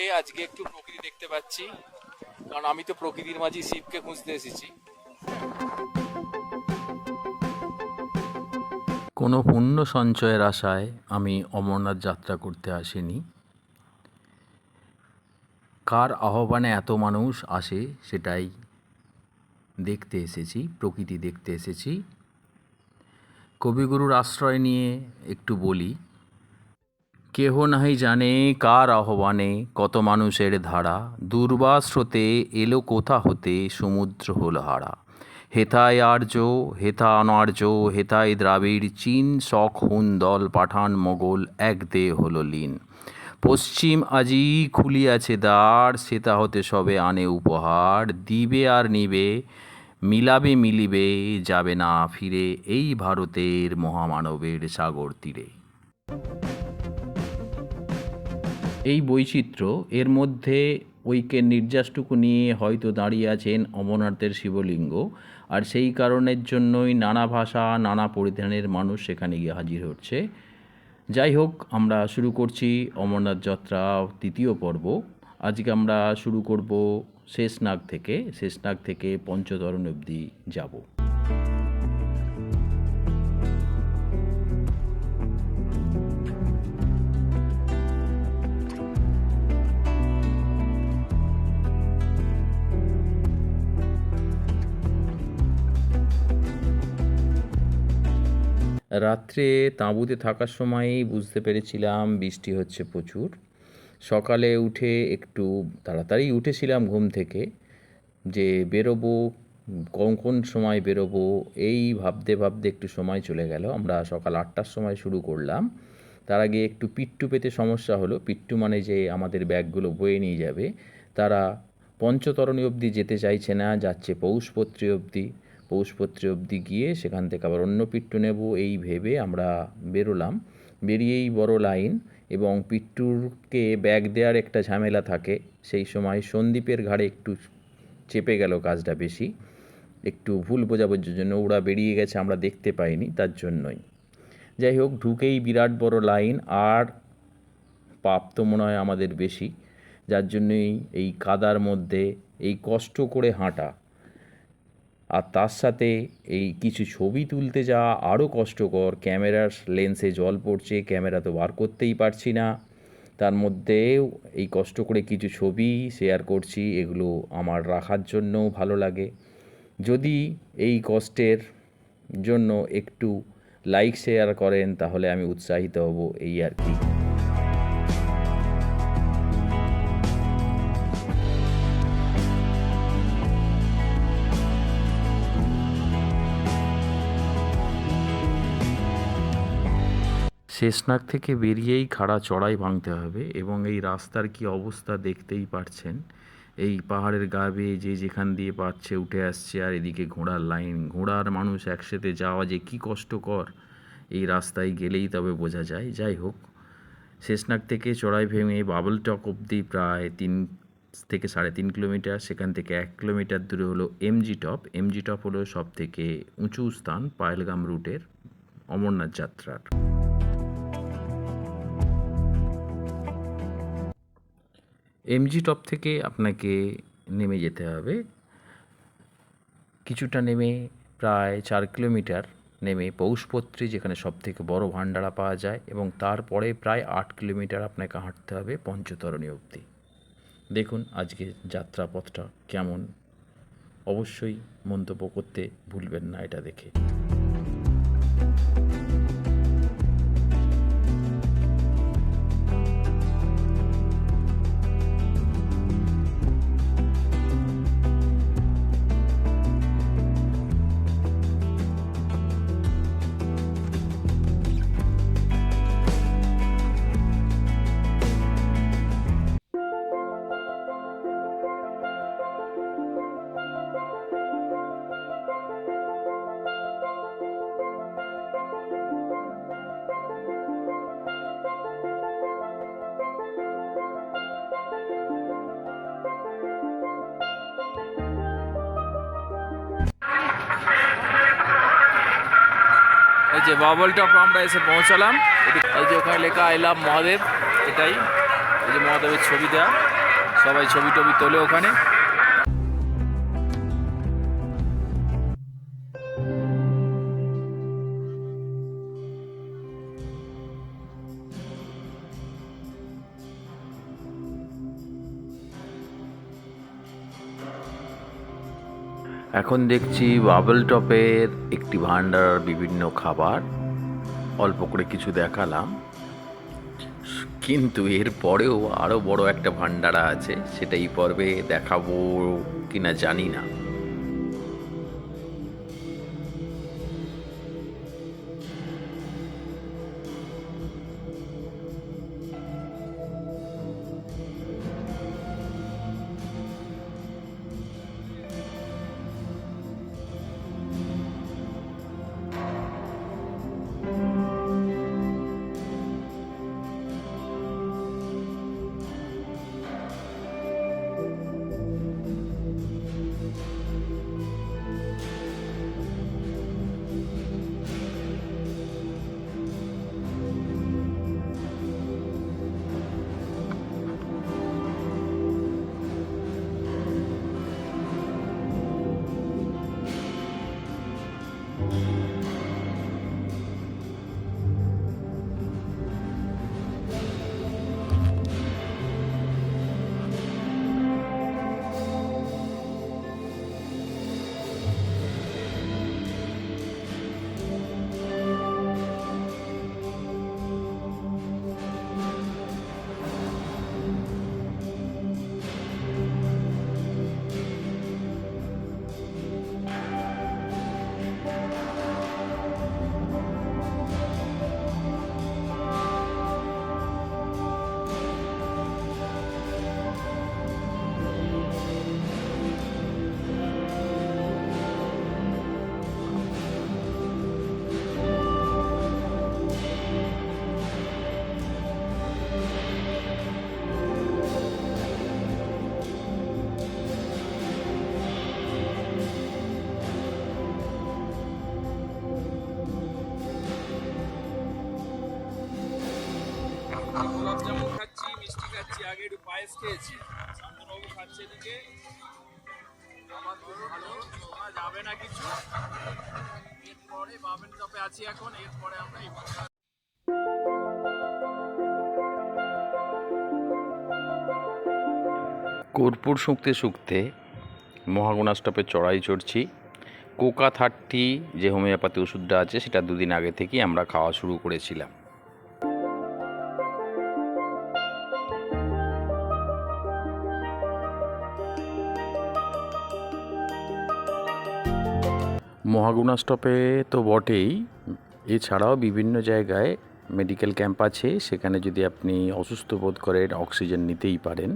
পরে আজকে একটু প্রকৃতি দেখতে পাচ্ছি। কারণ আমি তো প্রকৃতির মাঝে শিবকে খুঁজতে এসেছি। কোনো পুণ্য সঞ্চয়ের আশায় আমি অমরনাথ যাত্রা করতে আসিনি। কার আহ্বানে এত মানুষ আসে সেটাই দেখতে এসেছি, প্রকৃতি দেখতে এসেছি। কবিগুরুর আশ্রয় নিয়ে একটু বলি। কেহ নাহি জানে কার আহ্বানে কত মানুষের ধারা। দুর্বাস স্রোতে এলো কোথা হতে সমুদ্র হল হারা। হেথায় আর্য, হেথা অনার্য, হেথায় দ্রাবিড়, চীন, শক, হুন, দল, পাঠান, মোগল, এক দে হল লীন। পশ্চিম আজি খুলিয়াছে দ্বার, সেতা হতে সবে আনে উপহার। দিবে আর নিবে, মিলাবে মিলিবে, যাবে না ফিরে এই ভারতের মহামানবের সাগর তীরে। এই বৈচিত্র্য, এর মধ্যে ঐক্যের নির্যাসটুকু নিয়ে হয়তো দাঁড়িয়ে আছেন অমরনাথের শিবলিঙ্গ। আর সেই কারণের জন্যই নানা ভাষা, নানা পরিধানের মানুষ সেখানে গিয়ে হাজির হচ্ছে। যাই হোক, আমরা শুরু করছি অমরনাথ যাত্রা তৃতীয় পর্ব। আজকে আমরা শুরু করব শেষনাগ থেকে। শেষনাগ থেকে পঞ্চতরণ অবধি যাব। রাত্রে তাঁবুতে থাকার সময়ই বুঝতে পেরেছিলাম বৃষ্টি হচ্ছে প্রচুর। সকালে উঠে একটু তাড়াতাড়ি উঠেছিলাম ঘুম থেকে, যে বেরোবো, কোন কোন সময় বেরোবো, এই ভাবতে ভাবতে একটু সময় চলে গেল। আমরা সকাল আটটার সময় শুরু করলাম। তার আগে একটু পিট্টু পেতে সমস্যা হলো। পিট্টু মানে যে আমাদের ব্যাগগুলো বয়ে নিয়ে যাবে, তারা পঞ্চতরণী অবধি যেতে চাইছে না, যাচ্ছে পৌষপত্রী অবধি। পৌষপত্রী অবধি গিয়ে সেখান থেকে আবার অন্য পিট্টু নেব, এই ভেবে আমরা বেরোলাম। বেরিয়েই বড় লাইন এবং পিট্টুরকে ব্যাগ দেওয়ার একটা ঝামেলা থাকে। সেই সময় সন্দীপের ঘাড়ে একটু চেপে গেল কাজটা বেশি। একটু ভুল বোঝাবুঝির জন্য ওরা বেরিয়ে গেছে, আমরা দেখতে পাইনি তার জন্যই। যাই হোক, ঢুকেই বিরাট বড় লাইন, আর পাপ তো মনে হয় আমাদের বেশি। যার জন্যই এই কাদার মধ্যে এই কষ্ট করে হাঁটা আর তার সাথে এই কিছু ছবি তুলতে যাওয়া আরও কষ্টকর। ক্যামেরার লেন্সে জল পড়ছে, ক্যামেরা তো বার করতেই পারছি না। তার মধ্যেও এই কষ্ট করে কিছু ছবি শেয়ার করছি, এগুলো আমার রাখার জন্যও ভালো লাগে। যদি এই কষ্টের জন্য একটু লাইক শেয়ার করেন, তাহলে আমি উৎসাহিত হব এই আর কি। শেষনাগ থেকে বেরিয়েই খাড়া চড়াই ভাঙতে হবে এবং এই রাস্তার কি অবস্থা দেখতেই পারছেন। এই পাহাড়ের গা বেয়ে যে যেখান দিয়ে পাচ্ছে, উঠে আসছে আর এদিকে ঘোড়ার লাইন। ঘোড়ার মানুষ একসাথে যাওয়া যে কি কষ্টকর, এই রাস্তায় গেলেই তবে বোঝা যায়। যাই হোক শেষনাগ থেকে চড়াই ভেঙে বাবল টক অবধি প্রায় তিন থেকে সাড়ে তিন কিলোমিটার, সেখান থেকে এক কিলোমিটার দূরে হলো এমজি টপ। এমজি টপ হলো সব থেকে উঁচু স্থান পায়েলগাম রুটের অমরনাথ যাত্রার। এমজি টপ থেকে আপনাকে নেমে যেতে হবে। কিছুটা নেমে প্রায় চার কিলোমিটার নেমে পৌষপত্রী যেখানে সব থেকে বড় ভান্ডারা পাওয়া যায় এবং তারপরে প্রায় আট কিলোমিটার আপনাকে হাঁটতে হবে পঞ্চতরণী অবধি। দেখুন আজকে যাত্রাপথটা কেমন। অবশ্যই মন্তব্য করতে ভুলবেন না এটা দেখে। যে বাবল টপ আমরা এসে পৌঁছালাম। এই যে ওখানে লেখা আই লাভ মহাদেব এটাই। এই যে মহাদেবের ছবি দেওয়া সবাই ছবি টবি তোলে ওখানে। এখন দেখছি বাবল টপের একটি ভান্ডার বিভিন্ন খাবার। অল্প করে কিছু দেখালাম। কিন্তু এর পরেও আরও বড় একটা ভান্ডারা আছে, সেটা এই পর্বে দেখাবো কিনা জানি না। পায়েস খেয়েছি। শান্তনবাবু খাচ্ছে এদিকে। আমার ভালো শোনা যাবে না কিছু। এরপরে বাবেন কাপে আছি এখন, এরপরে আমরা এই কর্পূর শুঁকতে শুঁকতে মহাগুণা স্টপে চড়াই চড়ছি। কোকা থার্টি যে হোমিওপ্যাথি ওষুধটা আছে, সেটা দুদিন আগে থেকেই আমরা খাওয়া শুরু করেছিলাম। মহাগুণা স্টপে তো বটেই। এছাড়াও বিভিন্ন জায়গায় মেডিকেল ক্যাম্প আছে, সেখানে যদি আপনি অসুস্থ বোধ করেন অক্সিজেন নিতেই পারেন।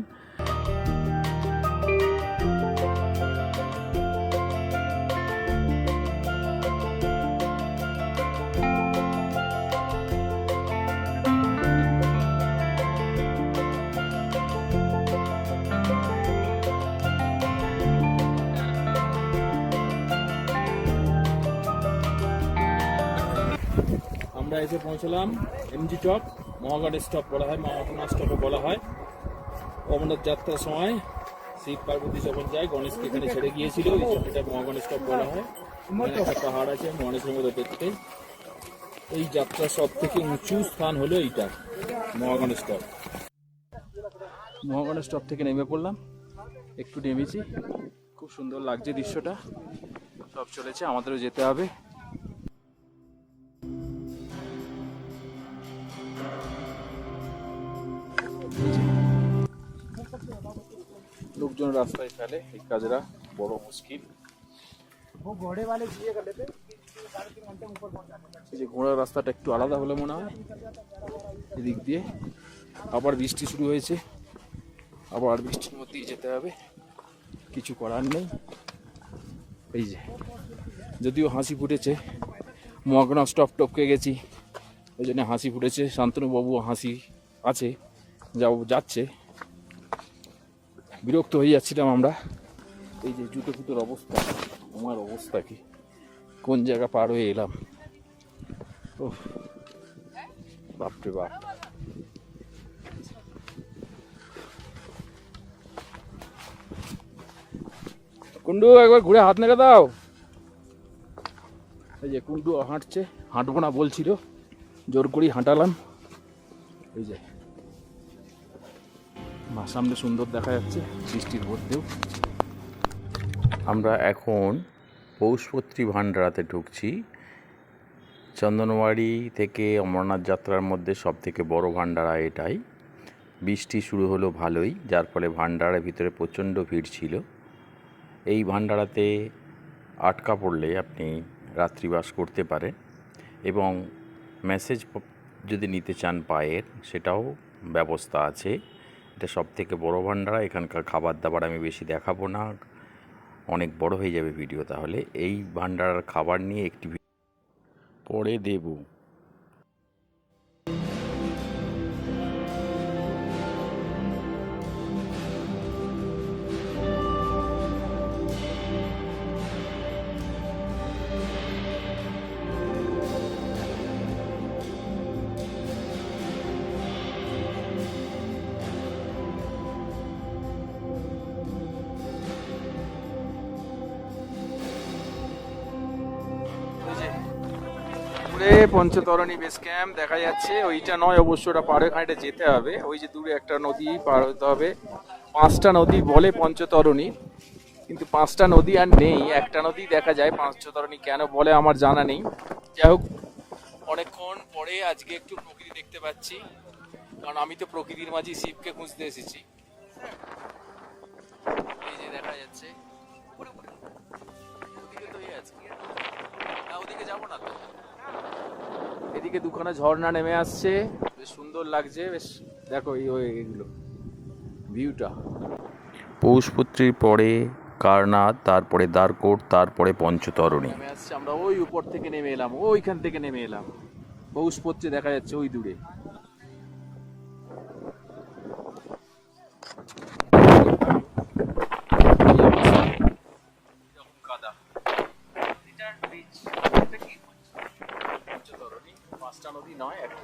এসে পৌঁছলাম এমজি চক মহাগণের স্টপ বলা হয় মহাগণা স্টপে বলা হয়। অমরনাথ যাত্রার সময় শিব পার্বতী যখন যায়, গণেশকে এখানে ছেড়ে গিয়েছিল এটা মহাগণ স্টপ বলা হয়। একটা পাহাড় আছে মহানেশের মধ্যে দেখতে। এই যাত্রার সব থেকে উঁচু স্থান হলো এইটা মহাগণ স্টপ মহাগণ স্টপ থেকে নেমে পড়লাম, একটু নেমেছি। খুব সুন্দর লাগছে দৃশ্যটা। সব চলেছে, আমাদেরও যেতে হবে। লোকজন রাস্তায় ফেলে এই কাজরা বড় মুশকিল। এই যে ঘোড়ার রাস্তাটা একটু আলাদা হলে মনে হয় এদিক দিয়ে। আবার বৃষ্টি শুরু হয়েছে আবার বৃষ্টির মধ্যেই যেতে হবে কিছু করার নেই। এই যে যদিও হাসি ফুটেছে মহাগণা স্টপ টপকে গেছি ওই জন্য হাসি ফুটেছে। শান্তনুবাবু হাসি আছে যা যাচ্ছে। বিরক্ত হয়ে যাচ্ছিলাম আমরা। এই যে জুতো ফুটোর অবস্থা আমার অবস্থা কি? কোন জায়গা পার হয়ে এলাম? ও বাপরে বাপ। কুন্ডু, একবার ঘুরে হাত নেড়ে দাও। এই যে কুন্ডু হাঁটছে, হাঁটবো না বলছিল, জোর করেই হাঁটালাম। এই যে সামনে সুন্দর দেখা যাচ্ছে, বৃষ্টির মধ্যেও। আমরা এখন পৌষপত্রী ভান্ডারাতে ঢুকছি। চন্দনবাড়ি থেকে অমরনাথ যাত্রার মধ্যে সব থেকে বড় ভান্ডারা এটাই। বৃষ্টি শুরু হলো ভালোই, যার ফলে ভান্ডারের ভিতরে প্রচণ্ড ভিড় ছিল। এই ভান্ডারাতে আটকা পড়লে আপনি রাত্রিবাস করতে পারেন এবং মেসেজ যদি নিতে চান পায়ের, সেটাও ব্যবস্থা আছে। এটা সব থেকে বড়ো ভান্ডারা, এখানকার খাবার দাবার আমি বেশি দেখাবো না। অনেক বড় হয়ে যাবে ভিডিও তাহলে। এই ভান্ডারার খাবার নিয়ে একটি পরে দেব। দূরে পঞ্চতরণী বেস ক্যাম্প দেখা যাচ্ছে। ওইটা নয়, অবশ্য ওটা পাড়ে খানিটা যেতে হবে। ওই যে দূরে একটা নদী পার হতে হবে। পাঁচটা নদী বলে পঞ্চতরণী, কিন্তু পাঁচটা নদী আর নেই। একটা নদী দেখা যায় পঞ্চতরণী কেন বলে আমার জানা নেই। যাই হোক, অনেকক্ষণ পরে আজকে একটু প্রকৃতি দেখতে পাচ্ছি। কারণ আমি তো প্রকৃতির মাঝে শিবকে খুঁজতে এসেছি। এই যে দেখা যাচ্ছে। এদিকে দুখানা ঝর্ণা নেমে আসছে। বেশ সুন্দর লাগছে বেশ দেখো এই এগুলো ভিউটা। পৌষপুত্রীর পরে কারনাথ তারপরে দ্বারকোট তারপরে পঞ্চতরণী। নেমে আসছে আমরা ওই উপর থেকে নেমে এলাম ওইখান থেকে নেমে এলাম। পৌষপত্রী দেখা যাচ্ছে ওই দূরে।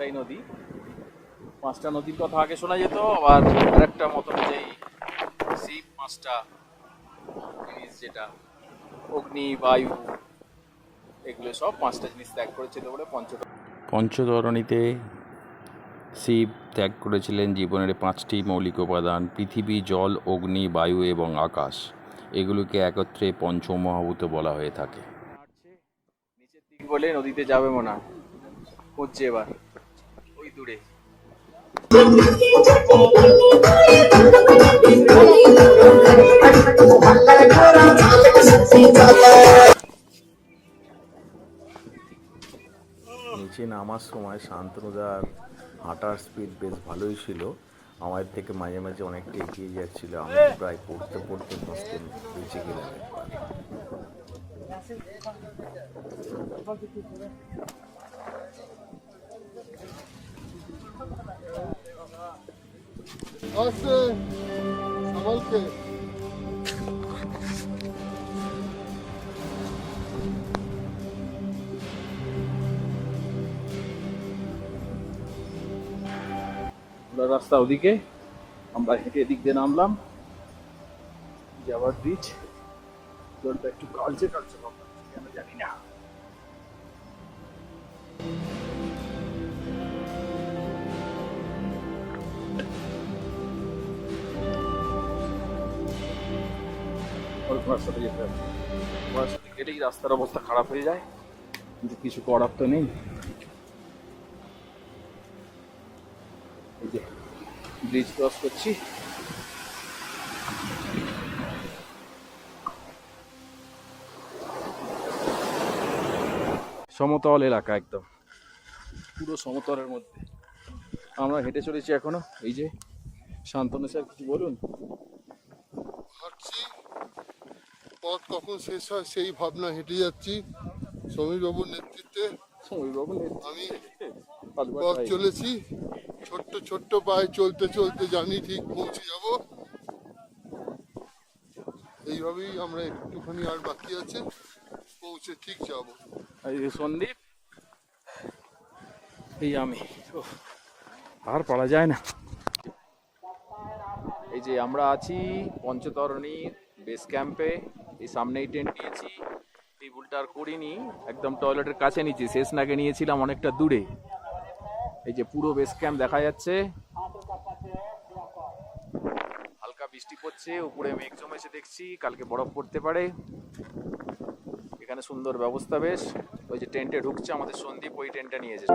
একটাই নদী। পাঁচটা নদীর কথা আগে শোনা যেত আবার আরেকটা মতো অনুযায়ী শিব পাঁচটা জিনিস যেটা অগ্নি বায়ু এগুলো সব পাঁচটা জিনিস ত্যাগ করেছিল বলে পঞ্চতত্ত্ব পঞ্চতরণীতে শিব ত্যাগ করেছিলেন জীবনের পাঁচটি মৌলিক উপাদান পৃথিবী জল অগ্নি বায়ু এবং আকাশ। এগুলোকে একত্রে পঞ্চমহাভূত বলা হয়ে থাকে। নিচের দিক বলে নদীতে যাবে মনে হয়। খুঁজছে এবার। দূরে। নিচে নামার সময় শান্তনুদার হাঁটার স্পিড বেশ ভালোই ছিল। আমার থেকে মাঝে মাঝে অনেকটা এগিয়ে যাচ্ছিল। আমি প্রায় পড়তে পড়তে বসতে বেঁচে গেলাম একবার। আস্তে সামালকে আমরা রাস্তা ওদিকে আমরা হেঁটে এদিক দিয়ে নামলাম যাওয়ার ব্রিজ জলটা একটু কালচে কালচে ভাব লাগছে, কেন জানি না রাস্তার অবস্থা খারাপ হয়ে যায়। কিন্তু কিছু করার তো নেই। যে ব্রিজ ক্রস করছি। সমতল এলাকা একদম। পুরো সমতলের মধ্যে। আমরা হেঁটে চলেছি এখনও। এই যে শান্তনু স্যার, কিছু বলুন? পথ কখন শেষ হয় সেই ভাবনা হেঁটে যাচ্ছি। সমীরবাবুর নেতৃত্বে সমীরবাবু আমি পথ চলেছি। ছোট্ট ছোট্ট পায়ে চলতে চলতে জানি ঠিক পৌঁছে যাব। এইভাবেই আমরা একটুখানি আর বাকি আছে পৌঁছে ঠিক যাব। সন্দীপ এই আমি। আর পারা যায় না। এই যে আমরা আছি পঞ্চতরণী বেস ক্যাম্পে। এই সামনেই টেন্ট নিয়েছি। ভুলটা আর করিনি, একদম টয়লেটের কাছে নিয়েছি, শেষ নাগে নিয়েছিলাম অনেকটা দূরে। এই যে পুরো বেস ক্যাম্প দেখা যাচ্ছে। হালকা বৃষ্টি পড়ছে, উপরে মেঘ জমেছে দেখছি, কালকে বরফ পড়তে পারে। এখানে সুন্দর ব্যবস্থা বেশ। ওই যে টেন্টে ঢুকছে আমাদের সন্দীপ, ওই টেন্টটা নিয়েছে